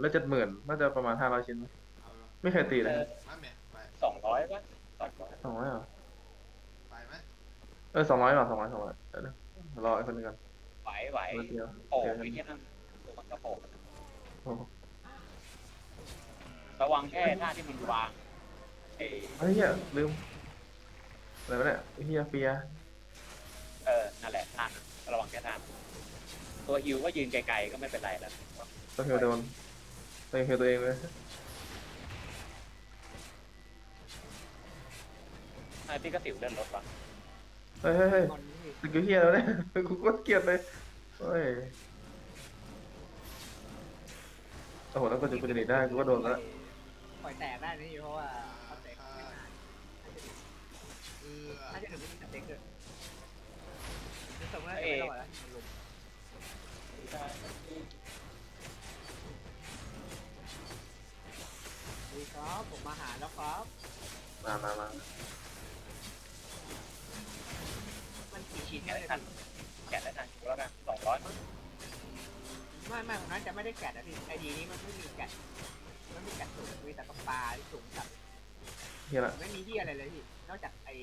แล้วเจ็ดหมื่นน่าจะประมาณห้าร้อยชิ้นเอาละไม่เคยตีเลยมาแม่ไปสองร้อยป่ะสองร้อยสองร้อยเหรอไปไหมเออสองร้อยหรอสองร้อยสองร้อยเดี๋ยวนะรออีกคนหนึงก่อนไหวไหวรอเดียวโป่งเดี๋ยวไอ้ที่นั่นตัวมันกระโปงโอ้โหระวังแค่ท่าที่มันวางเออเฮ้ยเหี้ยลืมอะไรวะเนี่ยเฮียเฟียเออนั่นแหละท่านระวังแค่ท่าน ตัวฮิวก็ยืนไกลๆก็ไม่เป็นไรแล้วต้องเฮียโดนต้องเฮียตัวเองเลยไอ้ที่ก็สิวเดินรถวะเฮ้ยเฮ้ยเฮ้ยตอนนี้สกิลเฮียแล้วเนี่ยกูก็เกลียดเลยเฮ้ยโอ้โหแล้วก็จะกูจะหนีได้กูก็โดนแล้วปล่อยแตกได้นี่เพราะว่า มมาหาแล้วครับ มามามามันกี่ชิ้นแกะกันได้เลยทันแกะได้ทันกูแล้วกันสองร้อยไม่ไม่ผมน่าจะไม่ได้แกะนะพี่ไอดีนี้มันไม่มีแกะมันมีแกะสูงมีแต่กระปาที่สูงจัดเฮียละไม่มีที่อะไรเลยพี่นอกจากไอ้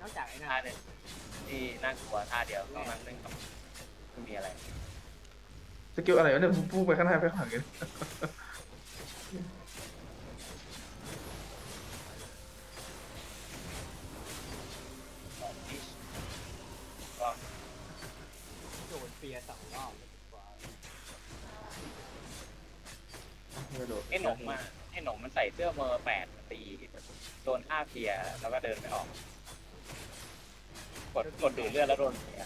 นอกจากไอ้นั่นท่าเนี่ยที่น่ากลัวท่าเดียวตอนนั้นนึงกับไม่มีอะไร สกิลอะไรวะเนี่ยพุ่งไปข้างหน้าไปข้างหลังกัน โดดไอ้หนมอะไอ้หนมมันใส่เสื้อเมอร์แปดตีโดนท่าเพียแล้วก็เดินไปออก กดกดดูดเลือดแล้วโดนเพีย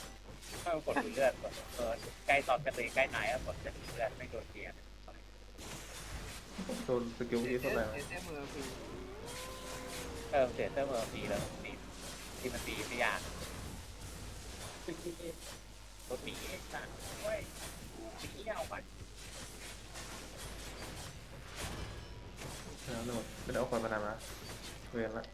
ถ้ากดดูดเลือดกดเออใกล้ตอนกระตือใกล้ไหนแล้วกดจะดูดเลือดไม่โดนเพียโดนสกิลนี้เท่าไหร่เซมือคือเออเสียเสื้อเมอร์ตีแล้วตีที่มันตีไม่ยากรถหนีไอ้สัตว์เว้ยหนียาวไป แล้วโดดไม่ได้เอาคนมานานมาเวียนละ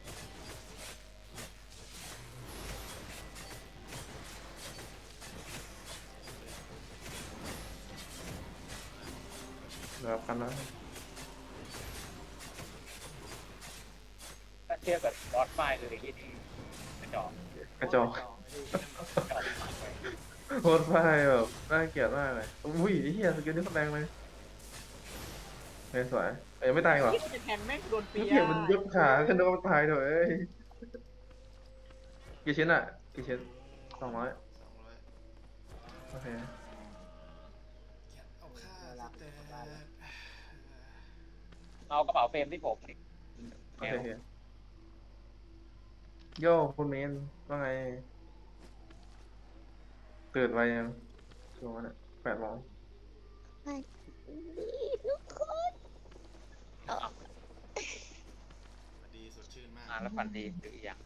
เดี๋ยวกันนะถ้าเทียบกับบอสไฟล์เลยที่นี่กระจอกกระจอกกระจอกมากเลยโคตรไฟแบบน่าเกลียดมากเลยอุ้ยไอ้เฮียสกิลนี้แสดงเลยไม่สวย เอ้ยไม่ตายหรอที่จะแทงแม่งโดนเปียเฮียมันยกขาขึ้นแล้วมันตายเถอะเอ้ยกี่ชิ้นอะกี่ชิ้นสองร้อยสองร้อยโอเคเอาค่าสแตนเอากระเป๋าเฟรมที่ผมนี่โอเคโอเคโย่คุณเมนว่าไงตื่นไวยังช่วงนั้นอะแปดโมงทุกคน สวัสดีสดชื่นมาก อ่า แล้วฟันดีหรืออีกอย่าง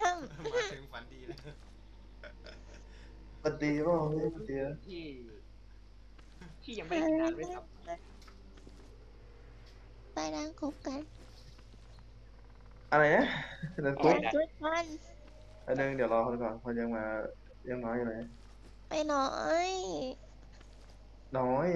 ทั้งมาถึงฝันดีแล้วปฏิว่าไม่ปฏิที่ ที่ยังไม่ได้กินน้ำด้วยครับไปล้างคบกันอะไรนะเดี๋ยวไปคุยล้างด้วยกันอันนึงเดี๋ยวรอคนก่อนคนยังมายังน้อยอยู่เลย ไปหน่อย น้อย